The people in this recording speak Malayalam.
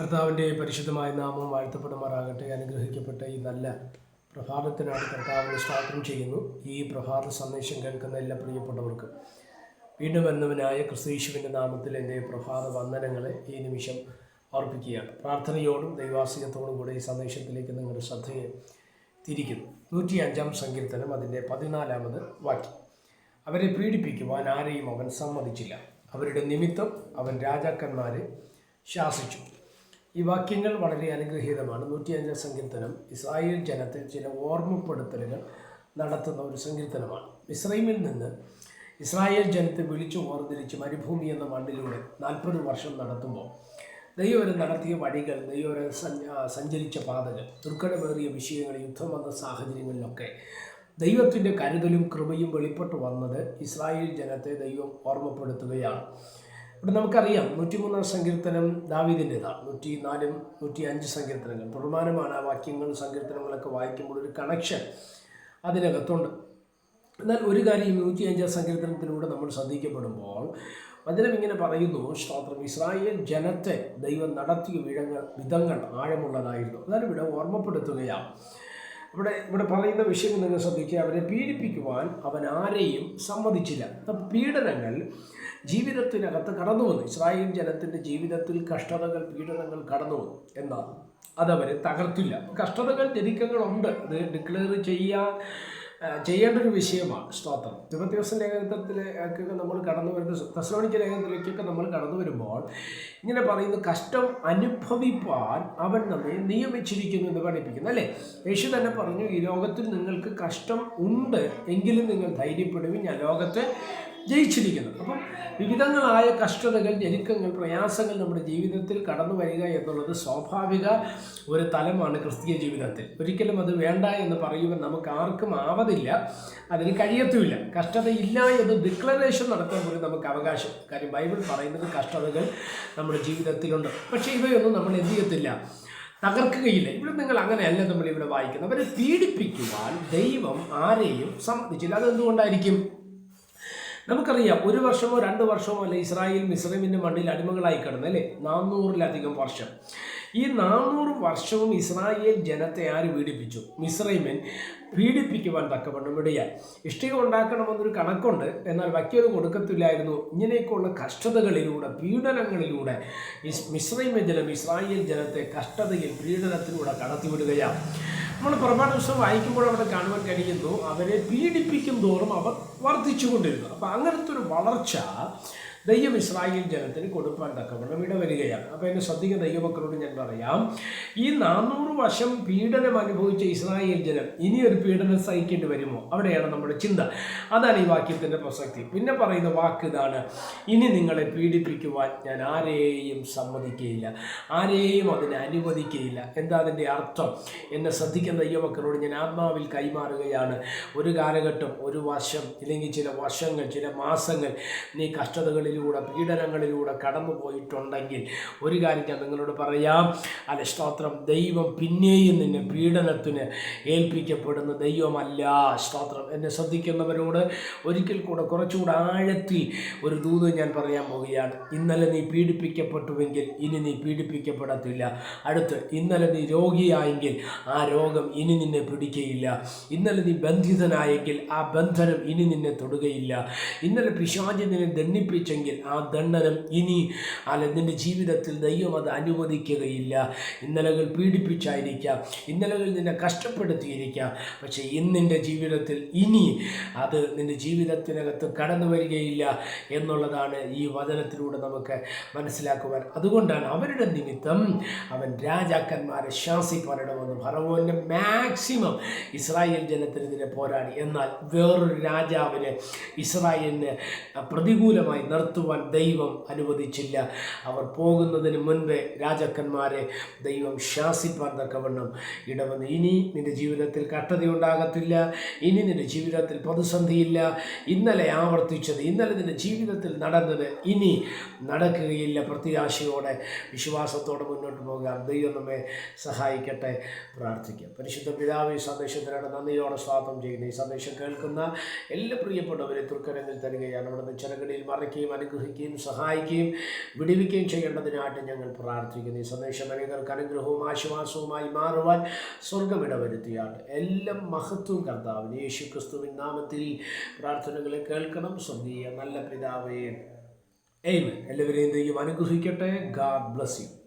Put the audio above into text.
കർത്താവിന്റെ പരിശുദ്ധമായ നാമം വാഴ്ത്തപ്പെടുമാറാകട്ടെ. അനുഗ്രഹിക്കപ്പെട്ട ഈ നല്ല പ്രഭാതത്തിനാണ് കർത്താവിനെ സ്വാഗതം ചെയ്യുന്നു. ഈ പ്രഭാത സന്ദേശം കേൾക്കുന്ന എല്ലാ പ്രിയപ്പെട്ടവർക്കും വീണ്ടും വരുന്നവനായ ക്രിസ്തീശുവിന്റെ നാമത്തിൽ എന്റെ പ്രഭാത വന്ദനങ്ങളെ ഈ നിമിഷം അർപ്പിക്കുകയാണ്. പ്രാർത്ഥനയോടും ദൈവാസികത്തോടും കൂടെ ഈ സന്ദേശത്തിലേക്ക് നിങ്ങളുടെ ശ്രദ്ധയെ തിരിക്കുന്നു. നൂറ്റി അഞ്ചാം സങ്കീർത്തനം അതിന്റെ പതിനാലാമത് വാക്യം. അവരെ പീഡിപ്പിക്കുവാൻ ആരെയും അവൻ സമ്മതിച്ചില്ല. അവരുടെ നിമിത്തം അവൻ രാജാക്കന്മാരെ ശാസിച്ചു. ഈ വാക്യങ്ങൾ വളരെ അനുഗ്രഹീതമാണ്. നൂറ്റിയഞ്ചാം സങ്കീർത്തനം. ഇസ്രായേൽ ജനത്തിൽ ചില ഓർമ്മപ്പെടുത്തലുകൾ നടത്തുന്ന ഒരു സങ്കീർത്തനമാണ്. ഇസ്രൈമിൽ നിന്ന് ഇസ്രായേൽ ജനത്തെ വിളിച്ചു ഓർന്നിരിച്ച് മരുഭൂമി എന്ന മണ്ണിലൂടെ നാൽപ്പത് വർഷം നടത്തുമ്പോൾ ദൈവം നടത്തിയ വഴികൾ ദൈവം സഞ്ചരിച്ച പാതകൾ ദുർഘടമേറിയ വിഷയങ്ങൾ യുദ്ധം വന്ന സാഹചര്യങ്ങളിലൊക്കെ ദൈവത്തിന്റെ കരുതലും കൃപയും വെളിപ്പെട്ടു വന്നത് ഇസ്രായേൽ ജനത്തെ ദൈവം ഓർമ്മപ്പെടുത്തുകയാണ്. ഇവിടെ നമുക്കറിയാം നൂറ്റി മൂന്നാം സങ്കീർത്തനം ദാവീദിന്റെതാണ്. നൂറ്റി നാലും നൂറ്റി അഞ്ച് സങ്കീർത്തനങ്ങൾ. തുടർമാനമാണ് ആ വാക്യങ്ങളും സങ്കീർത്തനങ്ങളൊക്കെ വായിക്കുമ്പോൾ ഒരു കണക്ഷൻ അതിനകത്തുണ്ട്. എന്നാൽ ഒരു കാര്യം നൂറ്റി അഞ്ചാം സങ്കീർത്തനത്തിലൂടെ നമ്മൾ ശ്രദ്ധിക്കപ്പെടുമ്പോൾ വചനം ഇങ്ങനെ പറയുന്നു സ്തോത്രം. ഇസ്രായേൽ ജനത്തെ ദൈവം നടത്തിയ വിഴങ്ങൾ വിധങ്ങൾ ആഴമുള്ളതായിരുന്നു. അതാണ് ഇവിടെ ഓർമ്മപ്പെടുത്തുകയാണ്. ഇവിടെ ഇവിടെ പറയുന്ന വിഷയം നിങ്ങൾ ശ്രദ്ധിക്കുക. അവരെ പീഡിപ്പിക്കുവാൻ അവൻ ആരെയും സമ്മതിച്ചില്ല. അപ്പം പീഡനങ്ങൾ ജീവിതത്തിനകത്ത് കടന്നു വന്നു. ഇസ്രായേൽ ജനത്തിന്റെ ജീവിതത്തിൽ കഷ്ടതകൾ പീഡനങ്ങൾ കടന്നു വന്നു. എന്നാൽ അതവരെ തകർത്തില്ല. കഷ്ടതകൾ ജനിക്കങ്ങളുണ്ട് അത് ഡിക്ലെയർ ചെയ്യാൻ ചെയ്യേണ്ട ഒരു വിഷയമാണ് സ്തോത്രം. തിമത്യോസ് ലേഖനത്തിലേക്ക് നമ്മൾ കടന്നു വരുന്ന തെസ്ലോണിക്ക ലേഖനത്തിലേക്കൊക്കെ നമ്മൾ കടന്നു വരുമ്പോൾ ഇങ്ങനെ പറയുന്നു കഷ്ടം അനുഭവിപ്പാൻ അവൻ നമ്മെ നിയമിച്ചിരിക്കുന്നു എന്ന് പഠിപ്പിക്കുന്നു അല്ലേ? യേശു തന്നെ പറഞ്ഞു ഈ ലോകത്തിൽ നിങ്ങൾക്ക് കഷ്ടം ഉണ്ട് എങ്കിലും നിങ്ങൾ ധൈര്യപ്പെടുവിൻ. ഞാൻ ലോകത്തെ ജയിച്ചിരിക്കുന്നു അപ്പം വിവിധങ്ങളായ കഷ്ടതകൾ ഞെരുക്കങ്ങൾ പ്രയാസങ്ങൾ നമ്മുടെ ജീവിതത്തിൽ കടന്നു വരിക എന്നുള്ളത് സ്വാഭാവിക ഒരു തലമാണ് ക്രിസ്തീയ ജീവിതത്തിൽ. ഒരിക്കലും അത് വേണ്ട എന്ന് പറയുമ്പോൾ നമുക്ക് ആർക്കും ആവതില്ല. അതിന് കഴിയത്തുമില്ല. കഷ്ടതയില്ല എന്ന് ഡിക്ലറേഷൻ നടത്താൻ പോലും നമുക്ക് അവകാശം. കാര്യം ബൈബിൾ പറയുന്നത് കഷ്ടതകൾ നമ്മുടെ ജീവിതത്തിലുണ്ട്. പക്ഷേ ഇവയൊന്നും നമ്മൾ എന്ത് ചെയ്യത്തില്ല? തകർക്കുകയില്ല. ഇവിടെ നിങ്ങൾ അങ്ങനെയല്ല നമ്മൾ ഇവിടെ വായിക്കുന്നത്. അവരെ പീഡിപ്പിക്കുവാൻ ദൈവം ആരെയും സമ്മതിച്ചില്ല. അതെന്തുകൊണ്ടായിരിക്കും? നമുക്കറിയാം ഒരു വർഷമോ രണ്ട് വർഷമോ അല്ല ഇസ്രായേൽ മിസ്രൈമിന്റെ മണ്ണിൽ അടിമകളായി കിടന്നു അല്ലേ? നാനൂറിലധികം വർഷം. ഈ നാനൂറ് വർഷവും ഇസ്രായേൽ ജനത്തെ ആര് പീഡിപ്പിച്ചു? മിസ്രൈമിൻ പീഡിപ്പിക്കുവാൻ തക്കവണ്ണം ഇടയായി. ഇഷ്ടിക ഉണ്ടാക്കണമെന്നൊരു കണക്കുണ്ട്. എന്നാൽ വയ്ക്കത് കൊടുക്കത്തില്ലായിരുന്നു. ഇങ്ങനെയൊക്കെയുള്ള കഷ്ടതകളിലൂടെ പീഡനങ്ങളിലൂടെ മിസ്രൈമിൻ ജനം ഇസ്രായേൽ ജനത്തെ കഷ്ടതയിൽ പീഡനത്തിലൂടെ കടത്തിവിടുകയാണ്. നമ്മൾ പ്രമാണ പുസ്തകം വായിക്കുമ്പോൾ അവിടെ കാണുവാൻ കഴിയുന്നു. അവരെ പീഡിപ്പിക്കും തോറും അവർ വർദ്ധിച്ചുകൊണ്ടിരുന്നു. അപ്പം അങ്ങനത്തെ ഒരു വളർച്ച ദൈവം ഇസ്രായേൽ ജനത്തിന് കൊടുക്കാൻ തക്കവണ്ണം ഇടവരികയാണ്. അപ്പോൾ എന്നെ ശ്രദ്ധിക്കുന്ന ദൈവമക്കളോട് ഞാൻ പറയാം. ഈ നാനൂറ് വർഷം പീഡനം അനുഭവിച്ച ഇസ്രായേൽ ജനം ഇനിയൊരു പീഡനം സഹിക്കേണ്ടി വരുമോ? അവിടെയാണ് നമ്മുടെ ചിന്ത. അതാണ് ഈ വാക്യത്തിന്റെ പ്രസക്തി. പിന്നെ പറയുന്ന വാക്ക് ഇതാണ് ഇനി നിങ്ങളെ പീഡിപ്പിക്കുവാൻ ഞാൻ ആരെയും സമ്മതിക്കുകയില്ല ആരെയും അതിനെ അനുവദിക്കുകയില്ല എന്താ അതിന്റെ അർത്ഥം? എന്നെ ശ്രദ്ധിക്കുന്ന ദൈവമക്കളോട് ഞാൻ ആത്മാവിൽ കൈമാറുകയാണ്. ഒരു കാലഘട്ടം ഒരു വർഷം ഇല്ലെങ്കിൽ ചില വർഷങ്ങൾ ചില മാസങ്ങൾ നീ കഷ്ടതകളിൽ ങ്ങളിലൂടെ പീഡനങ്ങളിലൂടെ കടന്നു പോയിട്ടുണ്ടെങ്കിൽ ഒരു കാര്യം ഞാൻ നിങ്ങളോട് പറയാം. അല്ല സ്തോത്രം. ദൈവം പിന്നെയും നിന്നെ പീഡനത്തിന് ഏൽപ്പിക്കപ്പെടുന്ന ദൈവമല്ല. സ്തോത്രം. എന്നെ ശ്രദ്ധിക്കുന്നവരോട് ഒരിക്കൽ കൂടെ കുറച്ചുകൂടെ ആഴത്തിൽ ഒരു ദൂത് ഞാൻ പറയാൻ പോവുകയാണ്. ഇന്നലെ നീ പീഡിപ്പിക്കപ്പെട്ടുവെങ്കിൽ ഇനി നീ പീഡിപ്പിക്കപ്പെടത്തില്ല. അടുത്ത് ഇന്നലെ നീ രോഗിയായെങ്കിൽ ആ രോഗം ഇനി നിന്നെ പിടിക്കുകയില്ല ഇന്നലെ നീ ബന്ധിതനായെങ്കിൽ ആ ബന്ധനം ഇനി നിന്നെ തൊടുകയില്ല. ഇന്നലെ പിശാചി നിന്നെ ദണ്ണിപ്പിച്ചെങ്കിൽ ആ ദണ്ഡനം ഇനി അല്ല നിന്റെ ജീവിതത്തിൽ ദൈവം അത് അനുവദിക്കുകയില്ല. ഇന്നലകൾ പീഡിപ്പിച്ചായിരിക്കാം ഇന്നലകൾ നിന്നെ കഷ്ടപ്പെടുത്തിയിരിക്കാം. പക്ഷേ ഇന്നിന്റെ ജീവിതത്തിൽ ഇനി അത് നിന്റെ ജീവിതത്തിനകത്ത് കടന്നു വരികയില്ല എന്നുള്ളതാണ് ഈ വചനത്തിലൂടെ നമുക്ക് മനസ്സിലാക്കുവാൻ. അതുകൊണ്ടാണ് അവരുടെ നിമിത്തം അവൻ രാജാക്കന്മാരെ ശാസിപ്പാനിടമെന്ന് ഫറവോന്റെ മാക്സിമം ഇസ്രായേൽ ജനത്തിനെതിരെ പോരാടി. എന്നാൽ വേറൊരു രാജാവിനെ ഇസ്രായേലിന് പ്രതികൂലമായി നിർത്തുവാൻ ദൈവം അനുവദിച്ചില്ല. അവർ പോകുന്നതിന് മുൻപേ രാജാക്കന്മാരെ ദൈവം ശാസിപ്പാൻ തക്കവണ്ണം ഇടവന്ന്. ഇനി നിന്റെ ജീവിതത്തിൽ കട്ടതയുണ്ടാകത്തില്ല ഇനി നിന്റെ ജീവിതത്തിൽ പ്രതിസന്ധിയില്ല. ഇന്നലെ ആവർത്തിച്ചത് ഇന്നലെ നിന്റെ ജീവിതത്തിൽ നടന്നത് ഇനി നടക്കുകയില്ല. പ്രത്യാശയോടെ വിശ്വാസത്തോടെ മുന്നോട്ട് പോകാം. ദൈവം നമ്മെ സഹായിക്കട്ടെ. പ്രാർത്ഥിക്കാം. പരിശുദ്ധ പിതാവ് ഈ സന്ദേശത്തിനാണ് നന്ദിയോടെ സ്വാഗതം ചെയ്യുന്നത് ഈ സന്ദേശം കേൾക്കുന്ന എല്ലാ പ്രിയപ്പെട്ടവരെ തുർക്കരങ്ങളിൽ തരികയാണ്. അവിടുന്ന് ചിറകടിയിൽ മറയ്ക്കുകയും അനുഗ്രഹിക്കുകയും സഹായിക്കുകയും വിടിവിക്കുകയും ചെയ്യേണ്ടതിനായിട്ട് ഞങ്ങൾ പ്രാർത്ഥിക്കുന്നു. ഈ സന്ദേശം അനേകർക്ക് അനുഗ്രഹവും ആശ്വാസവുമായി മാറുവാൻ സ്വർഗമിട വരുത്തിയാട്ട് എല്ലാം മഹത്വം കർത്താവിന്. യേശു ക്രിസ്തുവിൻ നാമത്തിൽ പ്രാർത്ഥനകളെ കേൾക്കണം. സ്വർഗീയ നല്ല പിതാവേ എയ്മൻ എല്ലാവരെയും ദൈവം അനുഗ്രഹിക്കട്ടെ. God bless you.